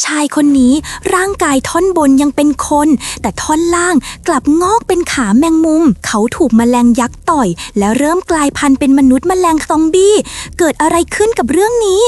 ชายคนนี้ร่างกายท่อนบนยังเป็นคน แต่ท่อนล่างกลับงอกเป็นขาแมงมุม เขาถูกแมลงยักษ์ต่อย แล้วเริ่มกลายพันธุ์เป็นมนุษย์แมลงซอมบี้ เกิดอะไรขึ้นกับเรื่องนี้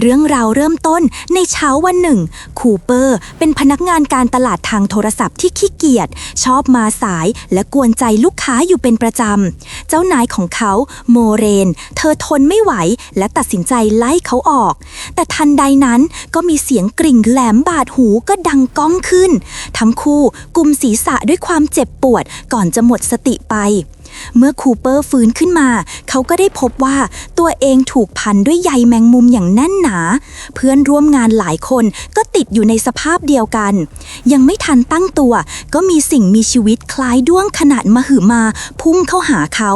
เรื่องราวเริ่มต้นในเช้าวันหนึ่ง คูเปอร์ เป็นพนักงานการตลาดทางโทรศัพท์ที่ขี้เกียจชอบมาสายและกวนใจลูกค้าอยู่เป็นประจำเจ้านายของเขาโมเรน เธอทนไม่ไหว และตัดสินใจไล่เขาออก แต่ทันใดนั้นก็มีเสียงกริ่งแหลมบาดหูก็ดังก้องขึ้น ทั้งคู่กุมศีรษะด้วยความเจ็บปวดก่อนจะหมดสติไป เมื่อคูเปอร์ฟื้นขึ้นมา เขาก็ได้พบว่าตัวเองถูกพันด้วยใยแมงมุมอย่างแน่นหนา เพื่อนร่วมงานหลายคนก็ติดอยู่ในสภาพเดียวกัน ยังไม่ทันตั้งตัว ก็มีสิ่งมีชีวิตคล้ายด้วงขนาดมหึมา พุ่งเข้าหาเขา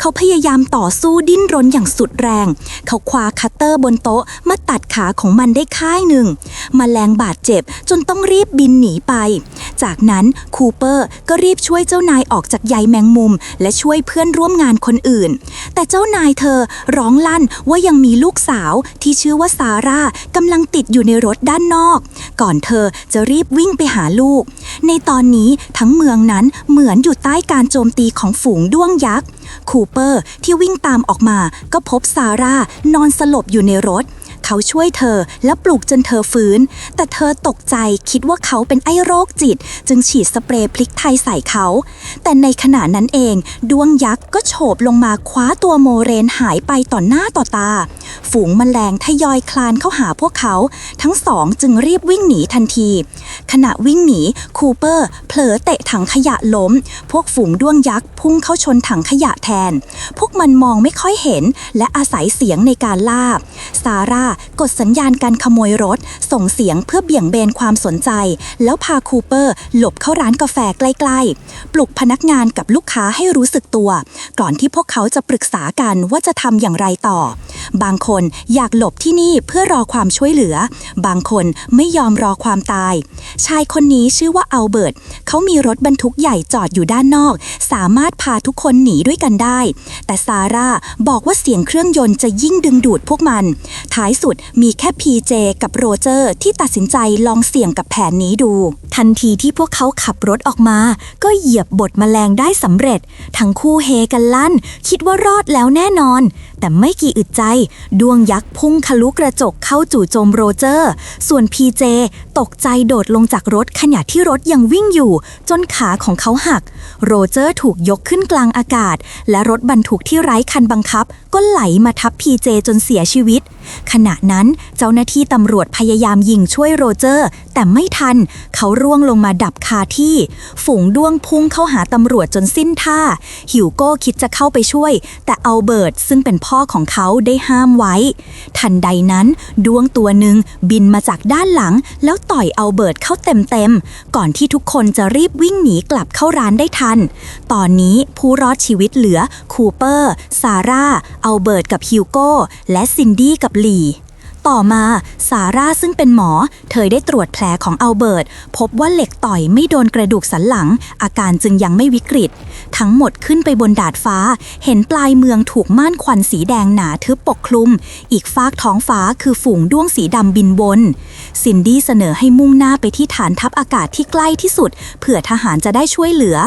เขาพยายามต่อสู้ดิ้นรนอย่างสุดแรง เขาคว้าคัตเตอร์บนโต๊ะมาตัดขาของมันได้ข้างหนึ่งมแมลงบาดเจ็บจนต้องรีบบินหนีไป จากนั้นคูเปอร์ก็รีบช่วยเจ้านายออกจากใยแมงมุม และช่วยเพื่อนร่วมงานคนอื่น แต่เจ้านายเธอร้องลั่นว่ายังมีลูกสาวที่ชื่อว่าซาร่ากำลังติดอยู่ในรถด้านนอก ก่อนเธอจะรีบวิ่งไปหาลูก ในตอนนี้ทั้งเมืองนั้นเหมือนอยู่ใต้การโจมตีของฝูงด้วงยักษ์คูเปอร์ที่วิ่งตามออกมาก็พบซาร่านอนสลบอยู่ในรถ เขาช่วยเธอและปลุกจนเธอฟื้น แต่เธอตกใจคิดว่าเขาเป็นไอ้โรคจิต จึงฉีดสเปรย์พลิกไทยใส่เขา แต่ในขณะนั้นเอง ดวงยักษ์ก็โฉบลงมาคว้าตัวโมเรนหายไปต่อหน้าต่อตา ฝูงแมลงทยอยคลานเข้าหาพวกเขา ทั้งสองจึงรีบวิ่งหนีทันที ขณะวิ่งหนีคูเปอร์เผลอเตะถังขยะล้ม พวกฝูงด้วงยักษ์พุ่งเข้าชนถังขยะแทน พวกมันมองไม่ค่อยเห็น และอาศัยเสียงในการล่า ซาร่ากดสัญญาณการขโมยรถ ส่งเสียงเพื่อเบี่ยงเบนความสนใจ แล้วพาคูเปอร์ หลบเข้าร้านกาแฟใกล้ๆ ปลุกพนักงานกับลูกค้าให้รู้สึกตัว ก่อนที่พวกเขาจะปรึกษากันว่าจะทำอย่างไรต่อ บางคนอยากหลบที่นี่เพื่อรอความช่วยเหลือ บางคนไม่ยอมรอความตาย ชายคนนี้ชื่อว่าอัลเบิร์ตเขามีรถบรรทุกใหญ่จอดอยู่ด้านนอก สามารถพาทุกคนหนีด้วยกันได้ แต่ซาร่าบอกว่าเสียงเครื่องยนต์จะยิ่งดึงดูดพวกมัน ท้ายสุดมีแค่พีเจกับโรเจอร์ที่ตัดสินใจลองเสี่ยงกับแผนนี้ดู ทันทีที่พวกเขาขับรถออกมา ก็เหยียบบดแมลงได้สำเร็จ ทั้งคู่เฮกันลั่น คิดว่ารอดแล้วแน่นอน แต่ไม่กี่อึดใจดวงยักษ์พุ่งทะลุกระจกเข้าจู่โจมโรเจอร์ ส่วนพีเจตกใจโดดลงจากรถขณะที่รถยังวิ่งอยู่ จนขาของเขาหัก โรเจอร์ถูกยกขึ้นกลางอากาศ และรถบรรทุกที่ไร้คันบังคับ ก็ไหลมาทับพีเจจนเสียชีวิต ขณะนั้นเจ้าหน้าที่ตำรวจพยายามยิงช่วยโรเจอร์ แต่ไม่ทัน เขาร่วงลงมาดับคาที่ ฝูงด้วงพุ่งเข้าหาตำรวจจนสิ้นท่า หิวโก้คิดจะเข้าไปช่วย แต่เอัลเบิร์ตซึ่งเป็นพ่อของเขาได้ห้ามไว้ ทันใดนั้นดวงตัวหนึ่งบินมาจากด้านหลัง แล้วต่อยเอาเบิร์ดเข้าเต็มๆ ก่อนที่ทุกคนจะรีบวิ่งหนีกลับเข้าร้านได้ทัน ตอนนี้ผู้รอดชีวิตเหลือคูเปอร์ ซาร่า เอาเบิร์ดกับฮิวโก้ และซินดี้กับหลี ต่อมาซาร่าซึ่งเป็นหมอ เธอได้ตรวจแผลของอัลเบิร์ตพบว่าเหล็กต่อยไม่โดนกระดูกสันหลัง อาการจึงยังไม่วิกฤต ทั้งหมดขึ้นไปบนดาดฟ้า เห็นปลายเมืองถูกม่านควันสีแดงหนาทึบปกคลุม อีกฟากท้องฟ้าคือฝูงด้วงสีดำบินบนซินดี้เสนอให้มุ่งหน้าไปที่ฐานทัพอากาศที่ใกล้ที่สุด เผื่อทหารจะได้ช่วยเหลือ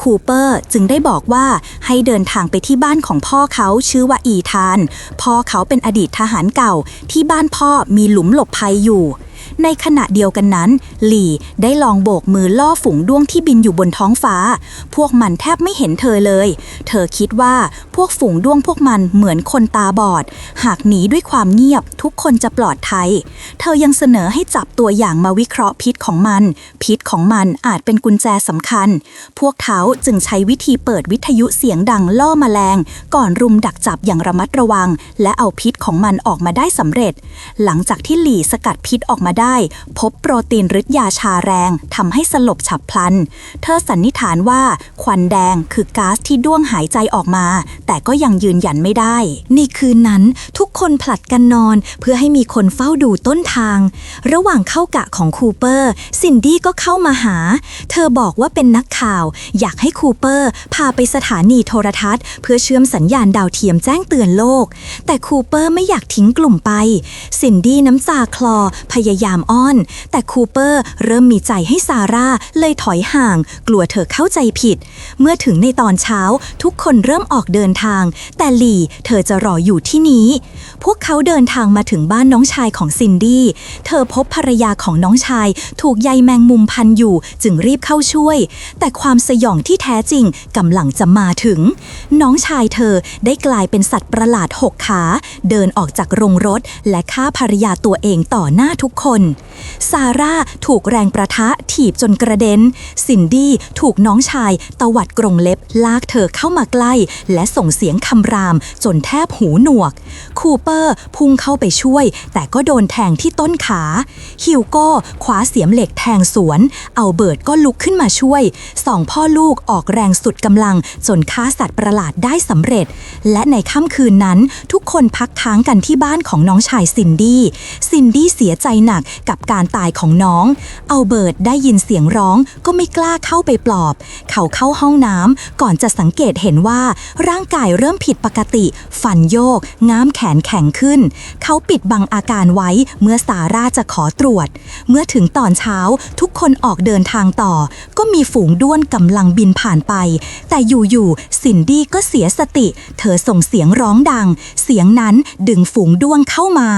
คูเปอร์จึงได้บอกว่าให้เดินทางไปที่บ้านของพ่อเขาชื่อว่าอีธาน พ่อเขาเป็นอดีตทหารเก่าที่บ้านานพ่อมีหลุมหลบภัยอยู่ ในขณะเดียวกันนั้น หลี่ได้ลองโบกมือล่อฝูงด้วงที่บินอยู่บนท้องฟ้า พวกมันแทบไม่เห็นเธอเลย เธอคิดว่าพวกฝูงด้วงพวกมันเหมือนคนตาบอด หากหนีด้วยความเงียบทุกคนจะปลอดภัย เธอยังเสนอให้จับตัวอย่างมาวิเคราะห์พิษของมัน พิษของมันอาจเป็นกุญแจสำคัญ พวกเขาจึงใช้วิธีเปิดวิทยุเสียงดังล่อแมลง ก่อนรุมดักจับอย่างระมัดระวัง และเอาพิษของมันออกมาได้สำเร็จ หลังจากที่หลี่สกัดพิษออกมาได้ได้พบโปรตีนฤทธิ์ยาชาแรงทำให้สลบฉับพลัน เธอสันนิษฐานว่าควันแดงคือก๊าซที่ด้วงหายใจออกมา แต่ก็ยังยืนยันไม่ได้ ในคืนนั้นทุกคนผลัดกันนอน เพื่อให้มีคนเฝ้าดูต้นทาง ระหว่างเข้ากะของคูเปอร์ซินดี้ก็เข้ามาหา เธอบอกว่าเป็นนักข่าว อยากให้คูเปอร์พาไปสถานีโทรทัศน์ เพื่อเชื่อมสัญญาณดาวเทียมแจ้งเตือนโลก แต่คูเปอร์ไม่อยากทิ้งกลุ่มไปซินดี้น้ำตาคลอพยายามามอ้อน แต่คูเปอร์เริ่มมีใจให้ซาร่าเลยถอยห่าง กลัวเธอเข้าใจผิด เมื่อถึงในตอนเช้าทุกคนเริ่มออกเดินทาง แต่หลี่เธอจะรออยู่ที่นี้ พวกเขาเดินทางมาถึงบ้านน้องชายของซินดี้ เธอพบภรรยาของน้องชาย ถูกใยแมงมุมพันอยู่จึงรีบเข้าช่วย แต่ความสยองที่แท้จริงกำลังจะมาถึง น้องชายเธอได้กลายเป็นสัตว์ประหลาดหกขา เดินออกจากโรงรถและฆ่าภรรยาตัวเองต่อหน้าทุกคนซาร่าถูกแรงประทะถีบจนกระเด็น ซินดี้ถูกน้องชายตวัดกรงเล็บลากเธอเข้ามาใกล้ และส่งเสียงคำรามจนแทบหูหนวก คูเปอร์พุ่งเข้าไปช่วย แต่ก็โดนแทงที่ต้นขา ฮิวโก้คว้าเสียมเหล็กแทงสวน เอาเบิร์ตก็ลุกขึ้นมาช่วย สองพ่อลูกออกแรงสุดกำลังจนฆ่าสัตว์ประหลาดได้สำเร็จ และในค่ำคืนนั้นทุกคนพักค้างกันที่บ้านของน้องชายซินดี้ ซินดี้เสียใจหนักกับการตายของน้อง เอาเบิร์ตได้ยินเสียงร้องก็ไม่กล้าเข้าไปปลอบ เขาเข้าห้องน้ำก่อนจะสังเกตเห็นว่า ร่างกายเริ่มผิดปกติฟันโยก ง้ามแขนแข็งขึ้น เขาปิดบังอาการไว้เมื่อซาร่าจะขอตรวจ เมื่อถึงตอนเช้าทุกคนออกเดินทางต่อ ก็มีฝูงด้วนกำลังบินผ่านไป แต่อยู่ๆซินดี้ก็เสียสติ เธอส่งเสียงร้องดัง เสียงนั้นดึงฝูงด้วงเข้ามา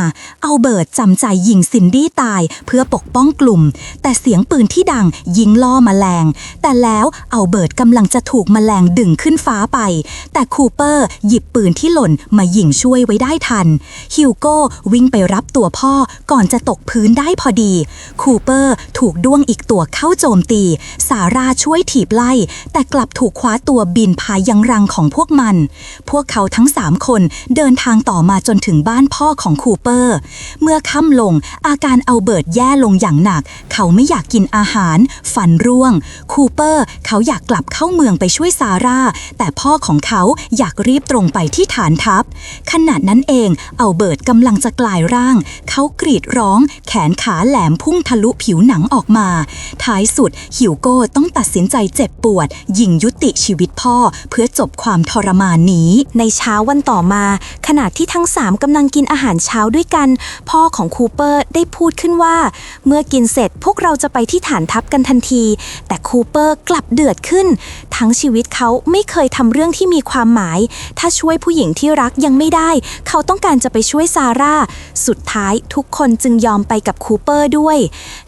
เอาเบิร์ตจำใจยิงซินดี้ตายเพื่อปกป้องกลุ่ม แต่เสียงปืนที่ดังยิงล่อมแมลง แต่แล้วเอาเบิร์ตกำลังจะถูกมแมลงดึงขึ้นฟ้าไป แต่คูเปอร์หยิบปืนที่หล่นมายิงช่วยไว้ได้ทัน ฮิวโก้วิ่งไปรับตัวพ่อก่อนจะตกพื้นได้พอดี คูเปอร์ถูกด้วงอีกตัวเข้าโจมตีซาร่าช่วยถีบไล่ แต่กลับถูกคว้าตัวบินพายังรังของพวกมัน พวกเขาทั้งสามคนเดินทางต่อมาจนถึงบ้านพ่อของคูเปอร์ เมื่อค่ำลงอาการเอาเบิร์ตแย่ลงอย่างหนัก เขาไม่อยากกินอาหารฟันร่วง คูเปอร์ เขาอยากกลับเข้าเมืองไปช่วยซาร่า แต่พ่อของเขาอยากรีบตรงไปที่ฐานทัพ ขณะนั้นเองเอาเบิร์ตกำลังจะกลายร่าง เขากรีดร้อง แขนขาแหลมพุ่งทะลุผิวหนังออกมา ท้ายสุดฮิวโก้ต้องตัดสินใจเจ็บปวด ยิงยุติชีวิตพ่อเพื่อจบความทรมานนี้ ในเช้าวันต่อมา ขณะที่ทั้งสามกำลังกินอาหารเช้าด้วยกัน พ่อของคูเปอร์ได้พูดขึ้นว่า เมื่อกินเสร็จพวกเราจะไปที่ฐานทัพกันทันที แต่คูเปอร์กลับเดือดขึ้น ทั้งชีวิตเขาไม่เคยทำเรื่องที่มีความหมาย ถ้าช่วยผู้หญิงที่รักยังไม่ได้ เขาต้องการจะไปช่วยซาร่า สุดท้ายทุกคนจึงยอมไปกับคูเปอร์ด้วย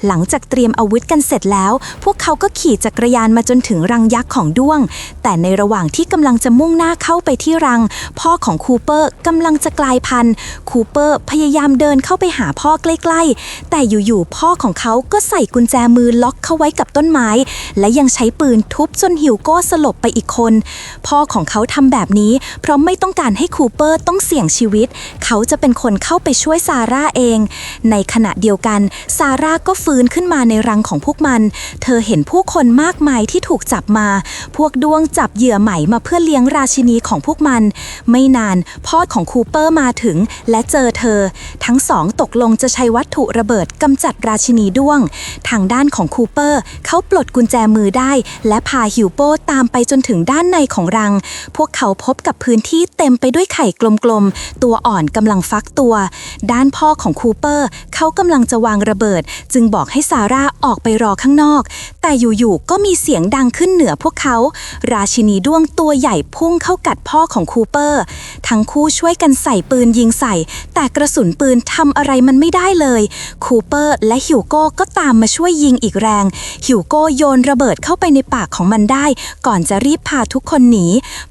หลังจากเตรียมอาวุธกันเสร็จแล้ว พวกเขาก็ขี่จักรยานมาจนถึงรังยักษ์ของด้วง แต่ในระหว่างที่กำลังจะมุ่งหน้าเข้าไปที่รัง พ่อของคูเปอร์กำลังจะกลายพันธุ์ คูเปอร์พยายามเดินเข้าไปหาพ่อใกล้ๆแต่อยู่ๆพ่อของเขาก็ใส่กุญแจมือล็อกเข้าไว้กับต้นไม้ และยังใช้ปืนทุบจนฮิวโก้สลบไปอีกคน พ่อของเขาทำแบบนี้ เพราะไม่ต้องการให้คูเปอร์ต้องเสี่ยงชีวิต เขาจะเป็นคนเข้าไปช่วยซาร่าเอง ในขณะเดียวกัน ซาร่าก็ฟื้นขึ้นมาในรังของพวกมัน เธอเห็นผู้คนมากมายที่ถูกจับมา พวกดวงจับเหยื่อใหม่มาเพื่อเลี้ยงราชินีของพวกมัน ไม่นานพ่อของคูเปอร์มาถึง และเจอเธอ ทั้งสองตกลงจะใช้วัตถุระเบิดกำจัดราชินีด้วง ทางด้านของคูเปอร์เขาปลดกุญแจมือได้ และพาฮิวโป้ตามไปจนถึงด้านในของรัง พวกเขาพบกับพื้นที่เต็มไปด้วยไข่กลมๆ ตัวอ่อนกำลังฟักตัว ด้านพ่อของคูเปอร์เขากำลังจะวางระเบิด จึงบอกให้ซาร่าออกไปรอข้างนอก แต่อยู่ๆก็มีเสียงดังขึ้นเหนือพวกเขา ราชินีด้วงตัวใหญ่พุ่งเข้ากัดพ่อของคูเปอร์ ทั้งคู่ช่วยกันใส่ปืนยิงใส่ แต่กระสุนปืนทำอะไรมันไม่ได้เลยคูเปอร์และฮิวโก้ก็ตามมาช่วยยิงอีกแรง ฮิวโก้โยนระเบิดเข้าไปในปากของมันได้ ก่อนจะรีบพาทุกคนหนี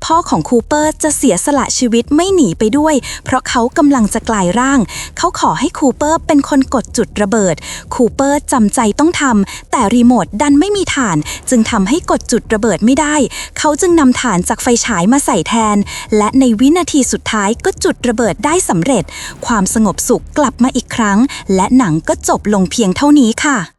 พ่อของคูเปอร์จะเสียสละชีวิตไม่หนีไปด้วย เพราะเขากำลังจะกลายร่าง เขาขอให้คูเปอร์เป็นคนกดจุดระเบิด คูเปอร์จำใจต้องทำแต่รีโมทดันไม่มีฐาน จึงทำให้กดจุดระเบิดไม่ได้ เขาจึงนำฐานจากไฟฉายมาใส่แทน และในวินาทีสุดท้ายก็จุดระเบิดได้สำเร็จ ความสงบสุขกลับมาอีกครั้ง และหนังงก็จบลงเพียงเท่านี้ค่ะ